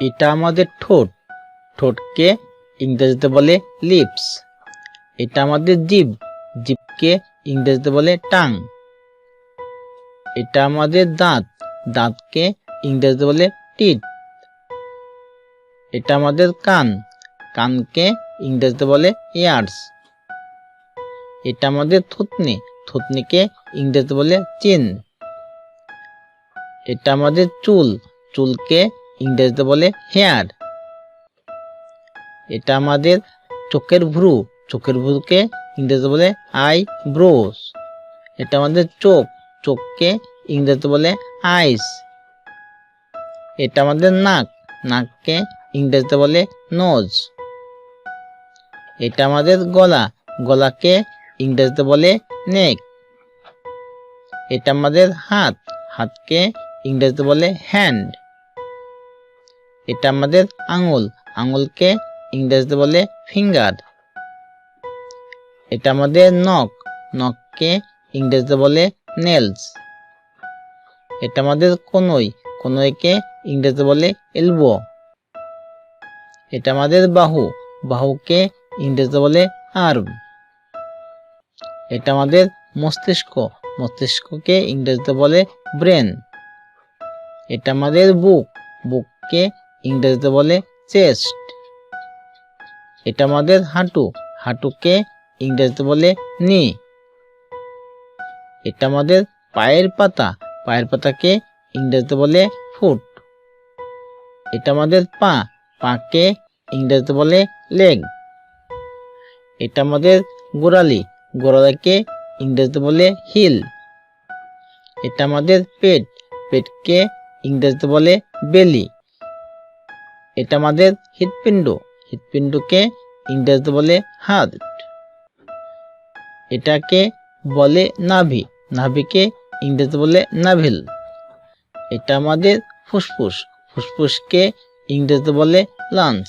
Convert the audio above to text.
এটা আমাদের ঠোঁট। ঠোঁটকে ইংরেজিতে বলে লিপস। এটা আমাদের জিভ। জিভকে ইংরেজিতে বলে টাং। এটা আমাদের দাঁত। দাঁতকে ইংরেজিতে বলে টিট এটা আমাদের কান। কানকে ইংরেজিতে বলে ইয়ার্স। এটা আমাদের থুতনি। থুতনিকে ইংরেজিতে বলে চিন। এটা আমাদের চুল। চুলকে ইংরেজিতে বলে হেয়ার। এটা আমাদের চোখের ভ্রু। চোখের ভ্রুকে ইংরেজিতে বলে আই ব্রোস এটা আমাদের চোখ। চোখকে ইংরেজিতে বলে আইস। এটা আমাদের নাক। নাককে ইংরেজিতে বলে নোজ। এটা আমাদের গলা। গলাকে ইংরেজিতে বলে নেক। এটা আমাদের হাত। হাতকে ইংরেজিতে বলে হ্যান্ড। এটা আমাদের আঙুল। আঙুলকে ইংরেজিতে বলে ফিঙ্গার এটা আমাদের নখ। নখকে ইংরেজিতে বলে নেলস এটা আমাদের কনুই। কনুইকে ইংরেজিতে বলে এলবো এটা আমাদের বাহু। বাহুকে ইংরেজিতে বলে আর্ম এটা আমাদের মস্তিষ্ক। মস্তিষ্ককে ইংরেজিতে বলে ব্রেন এটা আমাদের বুক। বুককে ইংরেজিতে বলে চেস্ট। এটা আমাদের হাঁটু। হাঁটুকে ইংরেজিতে বলে নি। এটা আমাদের পায়ের পাতা। পায়ের পাতাকে ইংরেজিতে বলে ফুট। এটা আমাদের পা। পাকে ইংরেজিতে বলে লেগ। এটা আমাদের গোড়ালি। গোড়ালিকে ইংরেজিতে বলে হিল। এটা আমাদের পেট। পেটকে ইংরেজিতে বলে বেলি। এটা আমাদের হৃৎপিণ্ড। হৃৎপিণ্ডকে ইংরেজিতে বলে হার্ট। এটাকে বলে নাভি। নাভিকে ইংরেজিতে বলে নাভিল। এটা আমাদের ফুসফুস। ফুসফুসকে ইংরেজিতে বলে লাঞ্চ।